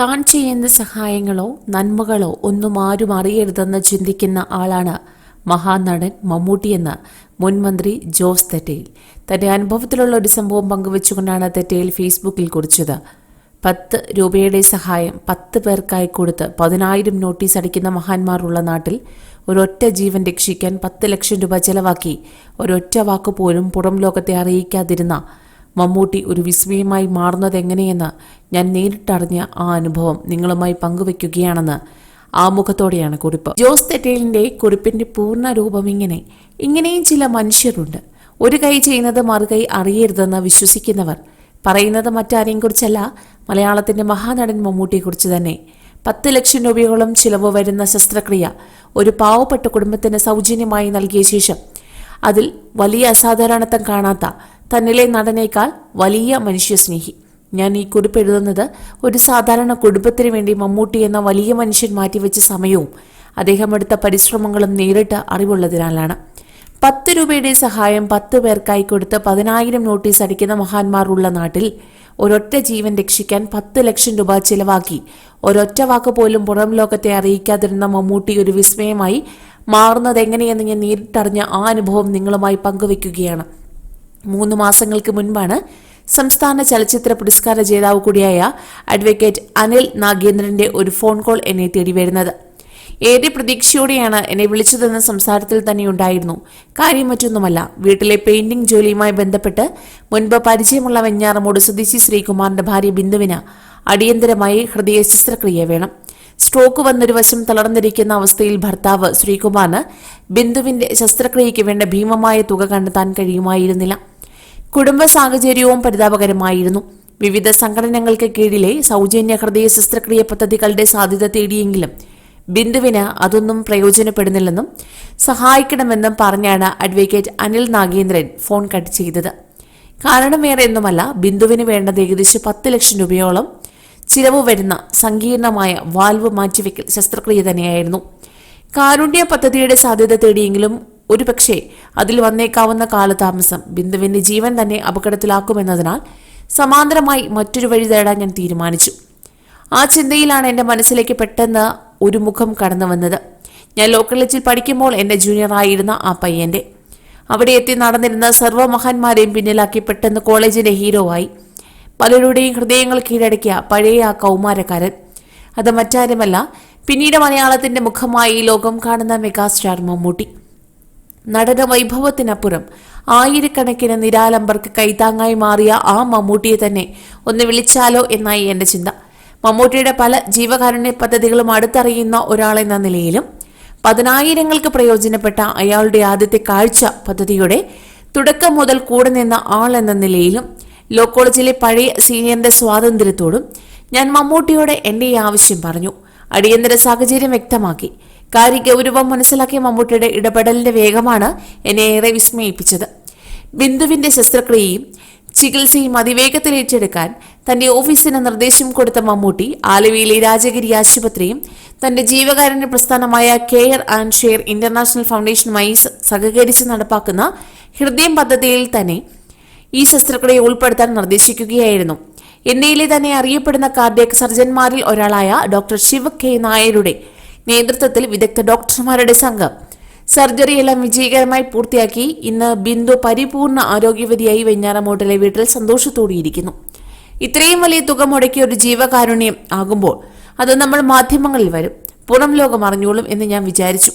താൻ ചെയ്യുന്ന സഹായങ്ങളോ നന്മകളോ ഒന്നും ആരും അറിയരുതെന്ന് ചിന്തിക്കുന്ന ആളാണ് മഹാനടൻ മമ്മൂട്ടിയെന്ന് മുൻ മന്ത്രി ജോസ് തെറ്റേൽ. തന്റെ അനുഭവത്തിലുള്ള ഒരു സംഭവം പങ്കുവച്ചുകൊണ്ടാണ് തെറ്റേൽ ഫേസ്ബുക്കിൽ കുറിച്ചത്. പത്ത് രൂപയുടെ സഹായം പത്ത് പേർക്കായി കൊടുത്ത് പതിനായിരം നോട്ടീസ് അടിക്കുന്ന മഹാന്മാരുള്ള നാട്ടിൽ ഒരൊറ്റ ജീവൻ രക്ഷിക്കാൻ പത്ത് ലക്ഷം രൂപ ചെലവാക്കി ഒരൊറ്റ വാക്കുപോലും പുറം ലോകത്തെ അറിയിക്കാതിരുന്ന മമ്മൂട്ടി ഒരു വിസ്മയമായി മാറുന്നത് മാറുന്നതെങ്ങനെയെന്ന് ഞാൻ നേരിട്ടറിഞ്ഞ ആ അനുഭവം നിങ്ങളുമായി പങ്കുവെക്കുകയാണെന്ന് ആമുഖത്തോടെയാണ് കുറിപ്പ്. ജോസ് തെറ്റേലിന്റെ കുറിപ്പിന്റെ പൂർണ രൂപം ഇങ്ങനെ ഇങ്ങനെയും ചില മനുഷ്യരുണ്ട്. ഒരു കൈ ചെയ്യുന്നത് മറുകൈ അറിയരുതെന്ന് വിശ്വസിക്കുന്നവർ. പറയുന്നത് മറ്റാരെയും കുറിച്ചല്ല മലയാളത്തിന്റെ മഹാനടൻ മമ്മൂട്ടിയെക്കുറിച്ച് തന്നെ. പത്ത് ലക്ഷം രൂപയോളം ചിലവ് വരുന്ന ശസ്ത്രക്രിയ ഒരു പാവപ്പെട്ട കുടുംബത്തിന് സൗജന്യമായി നൽകിയ ശേഷം അതിൽ വലിയ അസാധാരണത്വം കാണാത്ത തന്നിലെ നടനേക്കാൾ വലിയ മനുഷ്യസ്നേഹി. ഞാൻ ഈ കുറിപ്പ് എഴുതുന്നത് ഒരു സാധാരണ കുടുംബത്തിന് വേണ്ടി മമ്മൂട്ടി എന്ന വലിയ മനുഷ്യൻ മാറ്റിവെച്ച സമയവും അദ്ദേഹം എടുത്ത പരിശ്രമങ്ങളും നേരിട്ട് അറിവുള്ളതിനാലാണ്. പത്ത് രൂപയുടെ സഹായം പത്ത് പേർക്കായി കൊടുത്ത് പതിനായിരം നോട്ടീസ് അടിക്കുന്ന മഹാന്മാർ ഉള്ള നാട്ടിൽ ഒരൊറ്റ ജീവൻ രക്ഷിക്കാൻ പത്ത് ലക്ഷം രൂപ ചിലവാക്കി ഒരൊറ്റ വാക്ക് പോലും പുറം ലോകത്തെ അറിയിക്കാതിരുന്ന മമ്മൂട്ടി ഒരു വിസ്മയമായി മാറുന്നത് എങ്ങനെയെന്ന് ഞാൻ നേരിട്ടറിഞ്ഞ ആ അനുഭവം നിങ്ങളുമായി പങ്കുവെക്കുകയാണ് മൂന്ന് മാസങ്ങൾക്ക് മുൻപാണ് സംസ്ഥാന ചലച്ചിത്ര പുരസ്കാര ജേതാവ് കൂടിയായ അഡ്വക്കേറ്റ് അനിൽ നാഗേന്ദ്രന്റെ ഒരു ഫോൺ കോൾ എന്നെ തേടി വരുന്നത്. ഏറെ പ്രതീക്ഷയോടെയാണ് എന്നെ വിളിച്ചതെന്ന സംസാരത്തിൽ തന്നെ ഉണ്ടായിരുന്നു. കാര്യം മറ്റൊന്നുമല്ല വീട്ടിലെ പെയിന്റിംഗ് ജോലിയുമായി ബന്ധപ്പെട്ട് മുൻപ് പരിചയമുള്ള വെഞ്ഞാറമൂട് സ്വദേശി ശ്രീകുമാറിന്റെ ഭാര്യ ബിന്ദുവിന് അടിയന്തരമായി ഹൃദയ ശസ്ത്രക്രിയ വേണം. സ്ട്രോക്ക് വന്നൊരു വശം തളർന്നിരിക്കുന്ന അവസ്ഥയിൽ ഭർത്താവ് ശ്രീകുമാറിന് ബിന്ദുവിന്റെ ശസ്ത്രക്രിയയ്ക്ക് വേണ്ട ഭീമമായ തുക കണ്ടെത്താൻ കഴിയുമായിരുന്നില്ല. കുടുംബ സാഹചര്യവും പരിതാപകരമായിരുന്നു. വിവിധ സംഘടനകൾക്ക് കീഴിലെ സൗജന്യ ഹൃദയ ശസ്ത്രക്രിയ പദ്ധതികളുടെ സാധ്യത തേടിയെങ്കിലും ബിന്ദുവിന് അതൊന്നും പ്രയോജനപ്പെടുന്നില്ലെന്നും സഹായിക്കണമെന്നും പറഞ്ഞാണ് advocate Anil Nagendran phone cut ചെയ്തത്. കാരണം വേറെ ബിന്ദുവിന് വേണ്ടത് ഏകദേശം പത്ത് ലക്ഷം രൂപയോളം ചിലവ് വരുന്ന സങ്കീർണമായ വാൽവ് മാറ്റിവെക്കൽ ശസ്ത്രക്രിയ തന്നെയായിരുന്നു. കാരുണ്യ പദ്ധതിയുടെ സാധ്യത തേടിയെങ്കിലും ഒരുപക്ഷെ അതിൽ വന്നേക്കാവുന്ന കാലതാമസം ബിന്ദുവിന്റെ ജീവൻ തന്നെ അപകടത്തിലാക്കുമെന്നതിനാൽ സമാന്തരമായി മറ്റൊരു വഴി തേടാൻ ഞാൻ തീരുമാനിച്ചു. ആ ചിന്തയിലാണ് എന്റെ മനസ്സിലേക്ക് പെട്ടെന്ന് ഒരു മുഖം കടന്നു വന്നത്. ഞാൻ ലോ കോളേജിൽ പഠിക്കുമ്പോൾ എന്റെ ജൂനിയറായിരുന്ന ആ പയ്യന്റെ അവിടെ എത്തി നടന്നിരുന്ന സർവമഹാന്മാരെയും പിന്നിലാക്കി പെട്ടെന്ന് കോളേജിന്റെ ഹീറോ ആയി. പലരുടെയും ഹൃദയങ്ങൾ കീഴടക്കിയ പഴയ ആ കൗമാരക്കാരൻ. അത് മറ്റാരുമല്ല പിന്നീട് മലയാളത്തിന്റെ മുഖമായി ലോകം കാണുന്ന മെഗാസ്റ്റാർ മമ്മൂട്ടി. നടന വൈഭവത്തിനപ്പുറം ആയിരക്കണക്കിന് നിരാലംബർക്ക് കൈത്താങ്ങായി മാറിയ ആ മമ്മൂട്ടിയെ തന്നെ ഒന്ന് വിളിച്ചാലോ എന്നായി എന്റെ ചിന്ത. മമ്മൂട്ടിയുടെ പല ജീവകാരുണ്യ പദ്ധതികളും അടുത്തറിയുന്ന ഒരാളെന്ന നിലയിലും പതിനായിരങ്ങൾക്ക് പ്രയോജനപ്പെട്ട അയാളുടെ ആദ്യത്തെ കാഴ്ച പദ്ധതിയുടെ തുടക്കം മുതൽ കൂടെ നിന്ന ആൾ എന്ന നിലയിലും ലോ കോളേജിലെ പഴയ സീനിയറിന്റെ സ്വാതന്ത്ര്യത്തോടും ഞാൻ മമ്മൂട്ടിയോട് എന്റെ ഈ ആവശ്യം പറഞ്ഞു. അടിയന്തര സാഹചര്യം വ്യക്തമാക്കി. കാര്യ ഗൗരവം മനസ്സിലാക്കിയ മമ്മൂട്ടിയുടെ ഇടപെടലിന്റെ വേഗമാണ് എന്നെ ഏറെ വിസ്മയിപ്പിച്ചത്. ബിന്ദുവിന്റെ ശസ്ത്രക്രിയയും ചികിത്സയും അതിവേഗത്തിൽ ഏറ്റെടുക്കാൻ തന്റെ ഓഫീസിന് നിർദ്ദേശം കൊടുത്ത മമ്മൂട്ടി ആലുവയിലെ രാജഗിരി ആശുപത്രിയും തന്റെ ജീവകാരുണ്യ പ്രസ്ഥാനമായ കെയർ ആൻഡ് ഷെയർ ഇന്റർനാഷണൽ ഫൗണ്ടേഷനുമായി സഹകരിച്ച് നടപ്പാക്കുന്ന ഹൃദയം പദ്ധതിയിൽ തന്നെ ഈ ശസ്ത്രക്രിയ ഉൾപ്പെടുത്താൻ നിർദ്ദേശിക്കുകയായിരുന്നു. ഇന്ത്യയിലെ തന്നെ അറിയപ്പെടുന്ന കാർഡിയക് സർജന്മാരിൽ ഒരാളായ ഡോക്ടർ ശിവ കെ നായരുടെ നേതൃത്വത്തിൽ വിദഗ്ധ ഡോക്ടർമാരുടെ സംഘം. സർജറിയെല്ലാം വിജയകരമായി പൂർത്തിയാക്കി. ഇന്ന് ബിന്ദു പരിപൂർണ ആരോഗ്യവതിയായി വെഞ്ഞാറമൂട്ടിലെ വീട്ടിൽ സന്തോഷത്തോടെയിരിക്കുന്നു. ഇത്രയും വലിയ തുക മുടക്കിയ ഒരു ജീവകാരുണ്യം ആകുമ്പോൾ അത് നമ്മൾ മാധ്യമങ്ങളിൽ വരും. പുറം ലോകം അറിഞ്ഞോളും എന്ന് ഞാൻ വിചാരിച്ചു.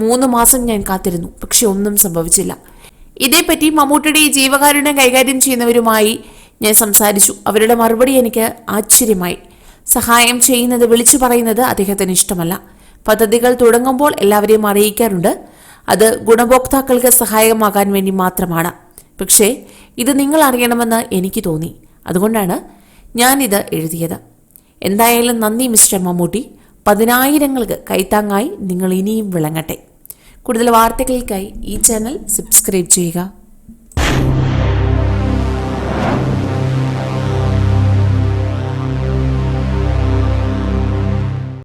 മൂന്ന് മാസം ഞാൻ കാത്തിരുന്നു. പക്ഷെ ഒന്നും സംഭവിച്ചില്ല. ഇതേപ്പറ്റി മമ്മൂട്ടിയുടെ ഈ ജീവകാരുണ്യം കൈകാര്യം ചെയ്യുന്നവരുമായി ഞാൻ സംസാരിച്ചു. അവരുടെ മറുപടി എനിക്ക് ആശ്ചര്യമായി. സഹായം ചെയ്യുന്നത് വിളിച്ചു പറയുന്നത് അദ്ദേഹത്തിന് ഇഷ്ടമല്ല. പദ്ധതികൾ തുടങ്ങുമ്പോൾ എല്ലാവരെയും അറിയിക്കാറുണ്ട്. അത് ഗുണഭോക്താക്കൾക്ക് സഹായകമാകാൻ വേണ്ടി മാത്രമാണ്. പക്ഷേ ഇത് നിങ്ങൾ അറിയണമെന്ന് എനിക്ക് തോന്നി. അതുകൊണ്ടാണ് ഞാനിത് എഴുതിയത്. എന്തായാലും നന്ദി മിസ്റ്റർ മമ്മൂട്ടി. പതിനായിരങ്ങൾക്ക് കൈത്താങ്ങായി നിങ്ങൾ ഇനിയും വിളങ്ങട്ടെ. കൂടുതൽ വാർത്തകൾക്കായി ഈ ചാനൽ സബ്സ്ക്രൈബ് ചെയ്യുക.